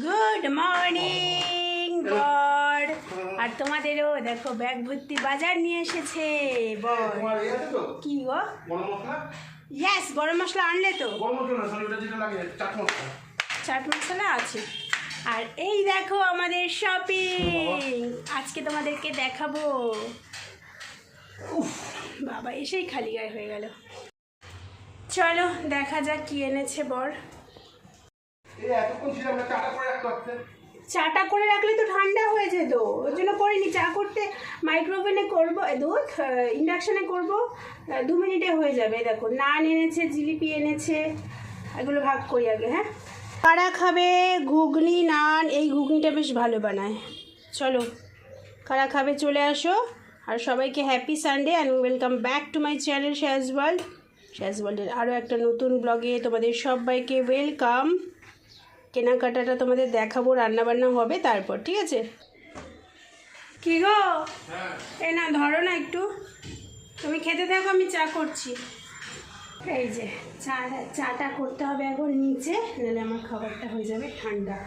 Good morning বর আর তোমাদেরও দেখো ব্যাগ ভর্তি বাজার নিয়ে এসেছে বর তোমার ইয়ে কি গো? ইয়েস গরম মশলা আনলে তো। চাট মশলা। আছে। আর এই দেখো আমাদের শপিং আজকে তোমাদেরকে দেখাবো। উফ, বাবা এসেই খালি গায়ে হয়ে গেল। চলো দেখা যাক কি এনেছে বর এই এতক্ষণ ছিলাম না চাটা করে রাখলে তো ঠান্ডা হয়ে যেত। ওই জন্য করিনি, চা করতে মাইক্রোওভেনে করব দুধ ইন্ডাকশানে করব দু মিনিটে হয়ে যাবে, দেখো। নান এনেছে, জিলিপি এনেছে, এগুলো ভাগ করি আগে হ্যাঁ? কারা খাবে, ঘুগনি, নান, এই ঘুগনিটা বেশ ভালো বানায়। চলো, কারা খাবে চলে আসো। আর সবাইকে happy Sunday and welcome back to my channel Shaz world Shaz ওয়ার্ল্ডের আরও একটা নতুন ব্লগে তোমাদের সবাইকে ওয়েলকাম কেনাকাটাটা তোমাদের দেখাবো রান্নাবান্না হবে তারপর ঠিক আছে? কি গো? হ্যাঁ। এ না ধরো না একটু। তুমি খেতে থাকো আমি চা করছি। এই যে চা চাটা করতে হবে এখন নিচে নাহলে আমার খাবারটা হয়ে যাবে ঠান্ডা।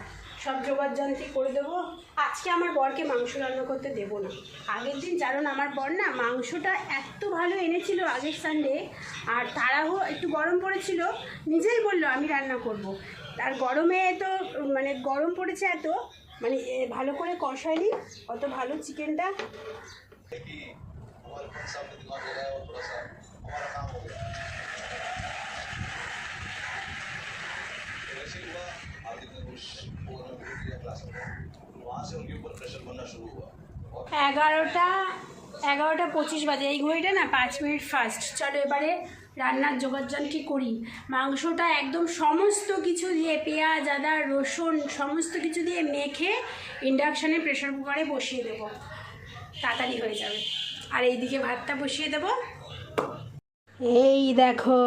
সব জোগাড় যন্ত্রী করে দেবো। আজকে আমার বরকে মাংস রান্না করতে দেবো না। আগের দিন জানো না আমার বর না মাংসটা এত ভালো এনেছিল আগের সানডে আর তারাও একটু গরম পড়েছিল নিজেই বলল আমি রান্না করব। আর গরমে তো মানে গরম পড়েছে এত মানে ভালো করে কষায়নি, অত ভালো চিকেনটা। এগারোটা এগারোটা পঁচিশ বাজে, এই ঘড়িটা না পাঁচ মিনিট ফার্স্ট চলো এবারে রান্নার যোগাযোগটি করি? মাংসটা একদম সমস্ত কিছু দিয়ে পেঁয়াজ, আদা, রসুন সমস্ত কিছু দিয়ে মেখে ইন্ডাকশানে প্রেশার কুকারে বসিয়ে দেবো। তাড়াতাড়ি হয়ে যাবে। আর এইদিকে ভাতটা বসিয়ে দেবো। এই দেখো,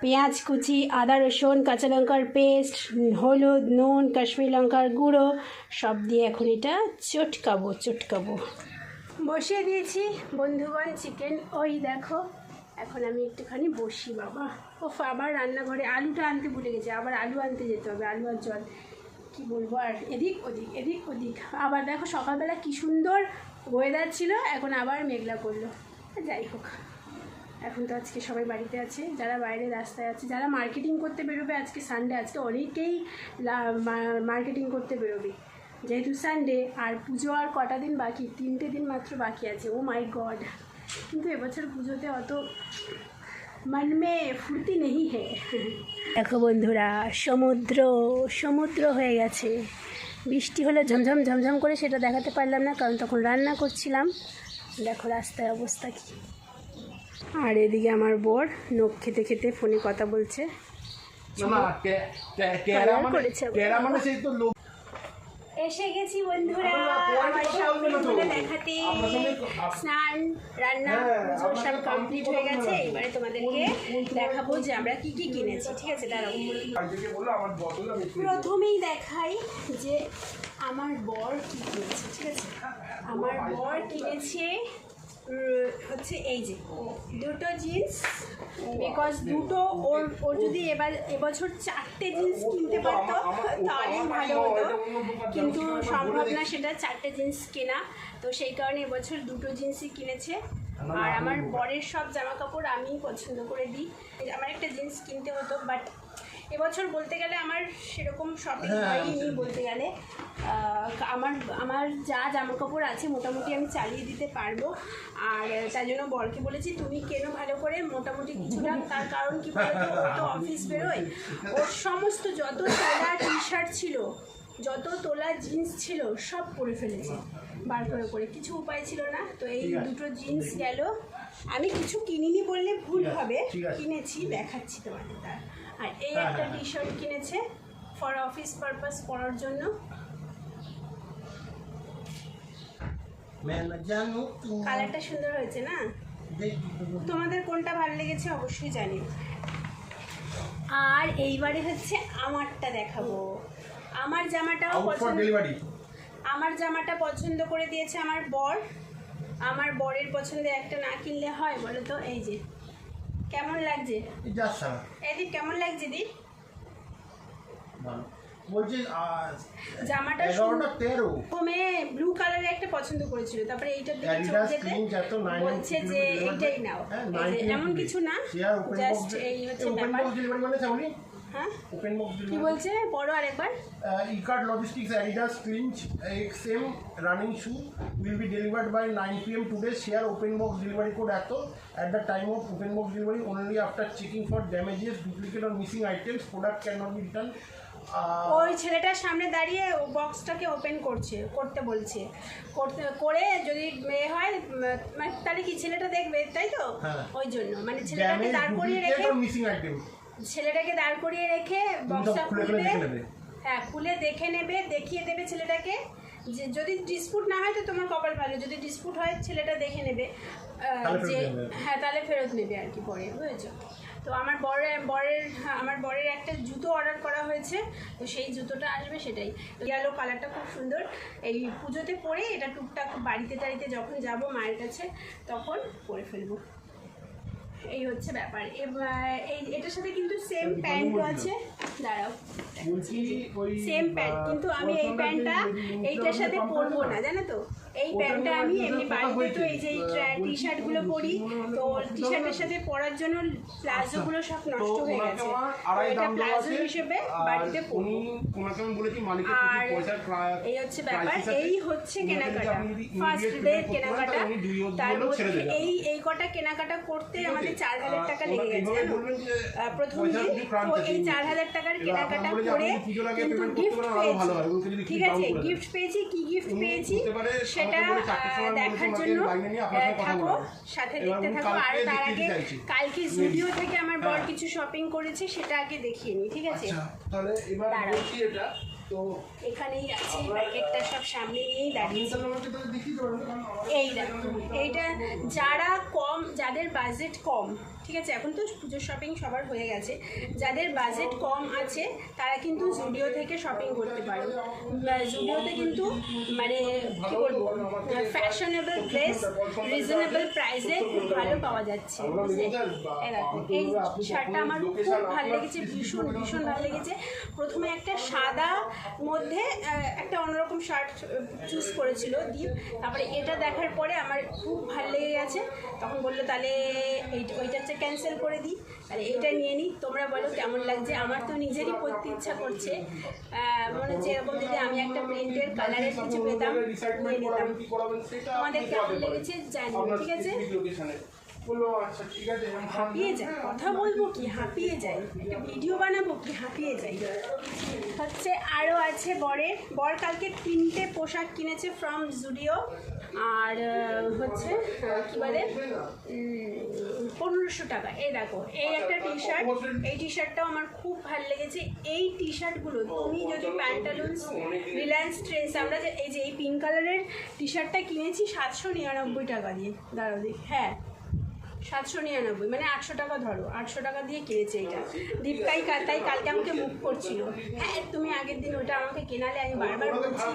পেঁয়াজ কুচি, আদা, রসুন, কাঁচা লঙ্কার পেস্ট হলুদ, নুন, কাশ্মীর লঙ্কার গুঁড়ো, সব দিয়ে এখন এটা চটকাবো চটকাবো। বসিয়ে দিয়েছি। বন্ধুগণ চিকেন ওই দেখো। এখন আমি একটুখানি বসি, বাবা। ও আবার রান্নাঘরে আলুটা আনতে ভুলে গেছে, আবার আলু আনতে যেতে হবে, আলু আর জল। কি বলব, আর এদিক ওদিক এদিক ওদিক। আবার দেখো সকালবেলা কি সুন্দর ওয়েদার ছিল, এখন আবার মেঘলা করল। যাই হোক, এখন তো আজকে সবাই বাড়িতে আছে, যারা বাইরে রাস্তায় আছে, যারা মার্কেটিং করতে বেরোবে আজকে সানডে আজকে অনেকেই মার্কেটিং করতে বেরোবে। যেহেতু সানডে আর পুজো আর কটা দিন বাকি, তিনটে দিন মাত্র বাকি আছে ও মাই গড কিন্তু এবছর পুজোতে অত মন মে ফুর্তি নেই হে দেখো বন্ধুরা সমুদ্র সমুদ্র হয়ে গেছে বৃষ্টি হলে ঝমঝম ঝমঝম করে সেটা দেখাতে পারলাম না কারণ তখন রান্না করছিলাম দেখো রাস্তার অবস্থা কী আর এদিকে আমার বর নখ খেতে খেতে ফোনে কথা বলছে করেছে আবার। টেরা মানে সেই তো লোক এসে গেছি বন্ধুরা। আমরা সব দেখাতে। স্নান রান্না হ্যাঁ, সব কমপ্লিট হয়ে গেছে। এবারে তোমাদেরকে দেখাবো যে আমরা কি কি কিনেছি ঠিক আছে? দাঁড়াও। প্রথমেই দেখাই যে আমার বর কি কিনেছে ঠিক আছে? আমার বর কিনেছে হচ্ছে এই যে, দুটো জিন্স বিকজ দুটো ওর ওর যদি এবার এবছর চারটে জিন্স কিনতে পারতো তাহলে ভালো হতো। কিন্তু সম্ভব না সেটা চারটে জিন্স কেনা। তো সেই কারণে এবছর দুটো জিন্সই কিনেছে। আর আমার বরের সব জামা কাপড় আমি পছন্দ করে দিই। আমার একটা জিন্স কিনতে হতো বাট এবছর বলতে গেলে আমার সেরকম শপিং হয়নি বলতে গেলে। আমার আমার যা জামা কাপড় আছে মোটামুটি আমি চালিয়ে দিতে পারব। আর তাই জন্য বরকে বলেছি তুমি কেন ভালো করে মোটামুটি কিছুটা তার কারণ কি বলতো ও তো অফিস বেরোয়। ওর সমস্ত যত তোলা টি শার্ট ছিল যত তোলা জিন্স ছিল সব পরে ফেলেছে। বার করে করে। কিছু উপায় ছিল না তো এই দুটো জিন্স গেল। আমি কিছু কিনিনি বললে ভুল হবে। কিনেছি দেখাচ্ছি তোমাদের তার। আর এই একটা টি শার্ট কিনেছে ফর অফিস পারপাস পরার জন্য। কালারটা সুন্দর হয়েছে না? তোমাদের কোনটা ভালো লেগেছে অবশ্যই জানিও আর এইবারে হচ্ছে আমারটা দেখাবো। আমার জামাটাও পছন্দ আমার জামাটা পছন্দ করে দিয়েছে আমার বর। আমার বরের পছন্দের একটা না কিনলে হয় বলো তো? এই যে কেমন লাগছে? এদিক কেমন লাগছে দি বলছি জামাটা এগারোটা তেরো। প্রথমে ব্লু কালারের একটা পছন্দ করেছিল তারপরে এইটার দিকে চোখ যেতে বলছে যে এইটাই নাও। এমন কিছু না জাস্ট এই হচ্ছে ব্যাপার। ওপেন বক্স বলছে? পড়ো আরেকবার। Ekart logistics Adidas clinch XM running shoe will be delivered by nine P M today share open box delivery code এত। At the time of open delivery only after checking for damages duplicate missing items product can not ওই ছেলেটার সামনে দাঁড়িয়ে বক্সটাকে open করছে করতে বলছে। করতে করে যদি মেয়ে হয় মানে তাহলে কি ছেলেটা দেখবে তাই তো? ওই জন্য। মানে ছেলেটাকে দাঁড় করিয়ে মিসিং আইটেম ছেলেটাকে দাঁড় করিয়ে রেখে বক্সটা খুলে খুলবে। হ্যাঁ খুলে দেখে নেবে দেখিয়ে দেবে ছেলেটাকে। যে যদি ডিসপুট না হয় তো তোমার কপাল ভালো যদি ডিসপুট হয় ছেলেটা দেখে নেবে যে হ্যাঁ তাহলে ফেরত নেবে আর কি পরে বুঝেছ? তো আমার বরের বরের হ্যাঁ, আমার বরের একটা জুতো অর্ডার করা হয়েছে তো সেই জুতোটা আসবে সেটাই। ইয়েলো কালারটা খুব সুন্দর। এই পুজোতে পরে এটা টুকটাক বাড়িতে টাড়িতে যখন যাব মায়ের কাছে তখন পরে ফেলব। এই হচ্ছে ব্যাপার। এবার এই এটার সাথে কিন্তু সেম প্যান্ট আছে। দাঁড়াও। সেম প্যান্ট কিন্তু আমি এই প্যান্টটা এইটার সাথে পরবো না জানো তো? এই প্যান্টটা আমি এমনি বাড়িতে তো এই যে। টি শার্টগুলো পরি তো টি শার্টের সাথে পরার জন্য প্লাজোগুলো সব নষ্ট হয়ে গেছে। এটা প্লাজো হিসেবে বাড়িতে মালিকের আর এই হচ্ছে ব্যাপার এই হচ্ছে কেনাকাটা। ফার্স্ট ডে কেনাকাটা। তার মধ্যে এই এই কটা কেনাকাটা করতে আমাদের চার হাজার টাকা লেগে গেছে প্রথম দিন তো এই চার হাজার টাকার কেনাকাটা করে কিন্তু গিফট যদি ঠিক আছে। গিফট পেয়েছি কি গিফট পেয়েছি পারে সেটা দেখার জন্য থাকো সাথে দেখতে থাকো। আর তার আগে কালকে জুডিও থেকে আমার বর হ্যাঁ। কিছু শপিং করেছে সেটা আগে দেখিয়ে নি ঠিক আছে? আচ্ছা তাহলে এবার এটা তো এখানেই আছে প্যাকেটটা সব সামনে নিয়েই দাঁড়িয়ে আপনি তাহলে আমাকে তাহলে দেখিয়ে দেবেন কারণ আমার- এই দেখো এইটা যারা কম যাদের বাজেট কম ঠিক আছে? এখন তো পুজোর শপিং সবার হয়ে গেছে। যাদের বাজেট কম আছে তারা কিন্তু জুডিও থেকে শপিং করতে পারো। জুডিওতে কিন্তু মানে কি বলব ফ্যাশনেবল ড্রেস রিজনেবল প্রাইসে খুব ভালো পাওয়া যাচ্ছে এই শার্টটা আমার খুব ভালো লেগেছে ভীষণ ভীষণ ভালো লেগেছে। প্রথমে একটা সাদা মধ্যে একটা অন্যরকম শার্ট চুজ করেছিল দীপ। তারপরে এটা দেখার পরে আমার খুব ভালো লেগে গেছে। তখন বলল, তাহলে ওইটা হচ্ছে ক্যান্সেল করে দিই তাহলে এটা নিয়ে নিই তোমরা বলো কেমন লাগছে? আমার তো নিজেরই পড়তে ইচ্ছা করছে। মনে হচ্ছে এরকম যদি আমি একটা প্রিন্টের কালারের কিছু পেতাম, নিয়ে নিতাম। তোমাদের কেমন লেগেছে জানি ঠিক আছে? আচ্ছা ঠিক আছে হাঁপিয়ে যায় কথা বলব কি? হাঁপিয়ে যাই একটা ভিডিও বানাবো কি? হাঁপিয়ে যাই হচ্ছে আরও আছে বরের বর কালকে তিনটে পোশাক কিনেছে ফ্রম জুডিও আর হচ্ছে কি বলে? পনেরোশো টাকা। এই দেখো এই একটা টি শার্ট এই টি শার্টটাও আমার খুব ভালো লেগেছে। এই টি শার্টগুলো তুমি যদি প্যান্টালুন্স রিলায়েন্স ট্রেন্স আমরা যে এই যে এই পিঙ্ক কালারের টি শার্টটা কিনেছি সাতশো নিরানব্বই টাকা দিয়ে। দাঁড়াও হ্যাঁ। সাতশো নিরানব্বই মানে আটশো টাকা ধরো আটশো টাকা দিয়ে কিনেছে এটা। দীপকাই তাই কালকে আমাকে মুখ করছিল। হ্যাঁ তুমি আগের দিন ওটা আমাকে কেনালে আমি বারবার বলছি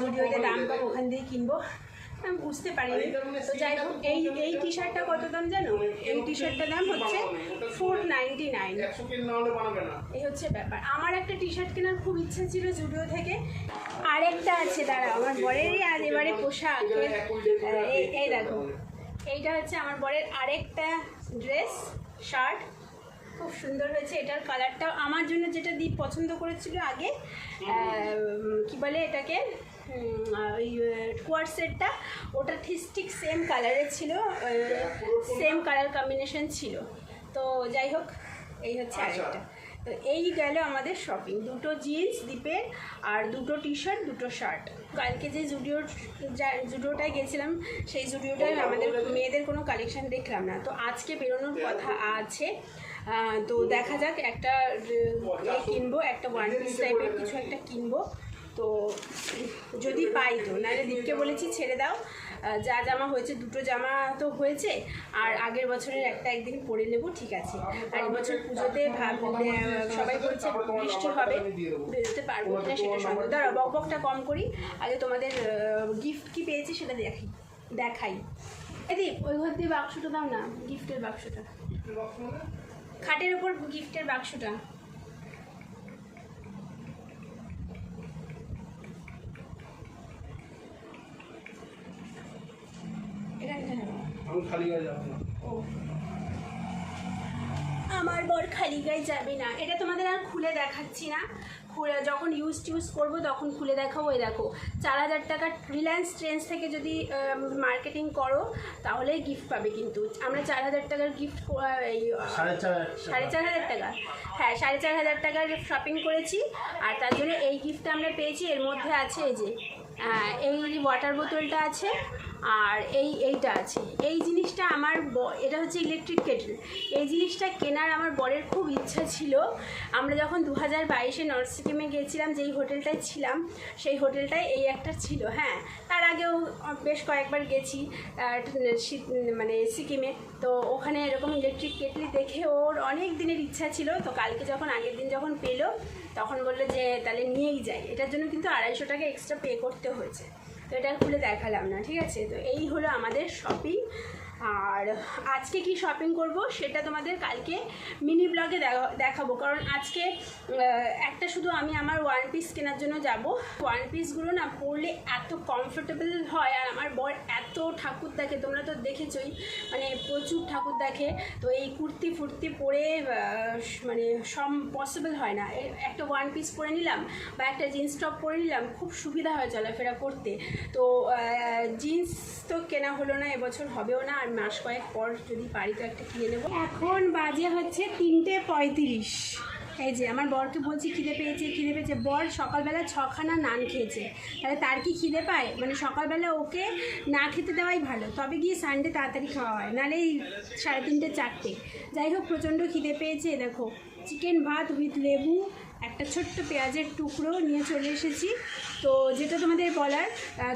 যদি জুডিওতে দাম কম ওখান দিয়ে কিনবো। আমি বুঝতে পারিনি। তো যাই হোক এই এই টি শার্টটা কত দাম জানো? এই টি শার্টটার দাম হচ্ছে ফোর নাইনটি নাইন এই হচ্ছে ব্যাপার। আমার একটা টি শার্ট কেনার খুব ইচ্ছা ছিল জুডিও থেকে। আরেকটা আছে দাঁড়া আমার বরেরই আর এবারে পোশাক। এই দেখো। এইটা হচ্ছে আমার বরের আরেকটা ড্রেস শার্ট খুব সুন্দর হয়েছে এটার কালারটা আমার জন্য যেটা দীপ পছন্দ করেছিল আগে কি বলে এটাকে? ওই কোয়ারসেটটা ওটা ঠিক সেম কালারের ছিল সেম কালার কম্বিনেশন ছিল। তো যাই হোক এই হচ্ছে আরেকটা। তো এই গেল আমাদের শপিং দুটো জিন্স দ্বীপের আর দুটো টি শার্ট দুটো শার্ট কালকে যে জুডিও জুডিওটায় গেছিলাম, সেই জুডিওটায় আমাদের মেয়েদের কোনো কালেকশান দেখলাম না। তো আজকে বেরোনোর কথা আছে। তো দেখা যাক, একটা কিনবো, একটা ওয়ান পিস টাইপের কিছু একটা কিনবো। তো যদি পাই তো নাহলে দীপকে বলেছি ছেড়ে দাও। যা জামা হয়েছে দুটো জামা তো হয়েছে আর আগের বছরের একটা একদিন পরে নেব ঠিক আছে। আর এবছর পুজোতে ভাব সবাই বলছে বৃষ্টি হবে বেরোতে পারব কিনা সেটা সন্দেহ। দাঁড়াও বক বকটা কম করি। আগে তোমাদের গিফট কি পেয়েছি সেটা দেখি দেখাই। এদিক ওই ঘর দিয়ে বাক্সটা দাও না গিফটের বাক্সটা। খাটের ওপর গিফটের বাক্সটা খালি হয়ে যাবে না ও আমার বর খালি যাবে না? এটা তোমাদের আর খুলে দেখাচ্ছি না। খুলে যখন ইউজ টিউজ করব তখন খুলে দেখাবো ওই দেখো। চার হাজার টাকা রিলায়েন্স ট্রেন্ডস থেকে যদি মার্কেটিং করো তাহলে গিফট পাবে কিন্তু। আমরা চার হাজার টাকার গিফট এই সাড়ে চার হাজার টাকা। হ্যাঁ সাড়ে চার হাজার টাকার শপিং করেছি। আর তার জন্য এই গিফটটা আমরা পেয়েছি। এর মধ্যে আছে এই যে এই ওয়াটার বোতলটা আছে আর এই এইটা আছে। এই জিনিসটা আমার এটা হচ্ছে ইলেকট্রিক কেটল এই জিনিসটা কেনার আমার বরের খুব ইচ্ছা ছিল। আমরা যখন দু হাজার বাইশে নর্থ সিকিমে গিয়েছিলাম, যেই হোটেলটায় ছিলাম, সেই হোটেলটায় এই একটা ছিল হ্যাঁ। তার আগেও বেশ কয়েকবার গেছি মানে সিকিমে। তো ওখানে এরকম ইলেকট্রিক কেটলি দেখে ওর অনেক দিনের ইচ্ছা ছিল। তো কালকে যখন আগের দিন যখন পেল তখন বলল যে, তাহলে নিয়েই যাই। এটার জন্য কিন্তু আড়াইশো টাকা এক্সট্রা পে করতে হয়েছে। তো এটা খুলে দেখালাম না, ঠিক আছে? তো এই হলো আমাদের শপিং আর আজকে কি শপিং করব সেটা তোমাদের কালকে মিনি ব্লগে দেখাবো। কারণ আজকে একটা শুধু আমি আমার ওয়ান পিস কেনার জন্য যাব। ওয়ান পিসগুলো না পরলে এত কমফোর্টেবল হয় আর আমার বর এত ঠাকুর দেখে, তোমরা তো দেখেছই মানে প্রচুর ঠাকুর দেখে। তো এই কুর্তি ফুর্তি পরে মানে সম পসিবল হয় না। একটা ওয়ান পিস পরে নিলাম বা একটা জিন্স টপ পরে নিলাম, খুব সুবিধা হয় চলাফেরা করতে। তো জিন্স তো কেনা হলো না, এবছর হবেও না, আর মাস কয়েক পর যদি পারি তো একটা কিনে নেব। এখন বাজে হচ্ছে তিনটে পঁয়ত্রিশ। এই যে আমার বরকে বলছি খিদে পেয়েছে খিদে পেয়েছে। বর সকালবেলা ছখানা নান খেয়েছে। তাহলে তার কি খিদে পায়? মানে সকালবেলা ওকে না খেতে দেওয়াই ভালো। তবে গিয়ে সানডে তাড়াতাড়ি খাওয়া হয়। নাহলে এই সাড়ে তিনটে, চারটে। যাই হোক, প্রচণ্ড খিদে পেয়েছে, দেখো। চিকেন ভাত উইথ লেবু একটা ছোট্ট পেঁয়াজের টুকরো নিয়ে চলে এসেছি। তো যেটা তোমাদের বলার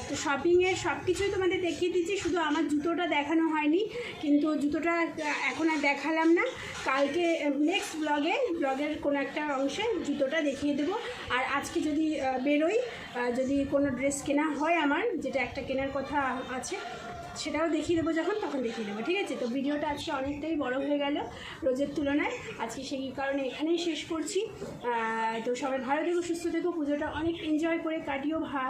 তো শপিংয়ের সব কিছুই তোমাদের দেখিয়ে দিচ্ছি। শুধু আমার জুতোটা দেখানো হয়নি, কিন্তু জুতোটা এখন আর দেখালাম না। কালকে নেক্সট ব্লগে ব্লগের কোনো একটা অংশে জুতোটা দেখিয়ে দেবো। আর আজকে যদি বেরোই যদি কোনো ড্রেস কেনা হয় আমার, যেটা একটা কেনার কথা আছে, সেটাও দেখিয়ে দেবো যখন, তখন দেখিয়ে দেবো, ঠিক আছে? তো ভিডিওটা আজকে অনেকটাই বড় হয়ে গেল রোজের তুলনায়। আজকে সেই কারণে এখানেই শেষ করছি। তো সবাই ভালো থেকো, সুস্থ থেকো, পুজোটা অনেক এনজয় করে কাটিও ভা,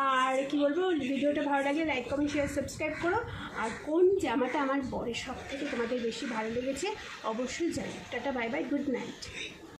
আর কি বলব, ভিডিওটা ভালো লাগে লাইক কমেন্ট শেয়ার সাবস্ক্রাইব করো। আর কোন জামাটা আমার বরের সব থেকে তোমাদের বেশি ভালো লেগেছে, অবশ্যই জানো tata bye bye good night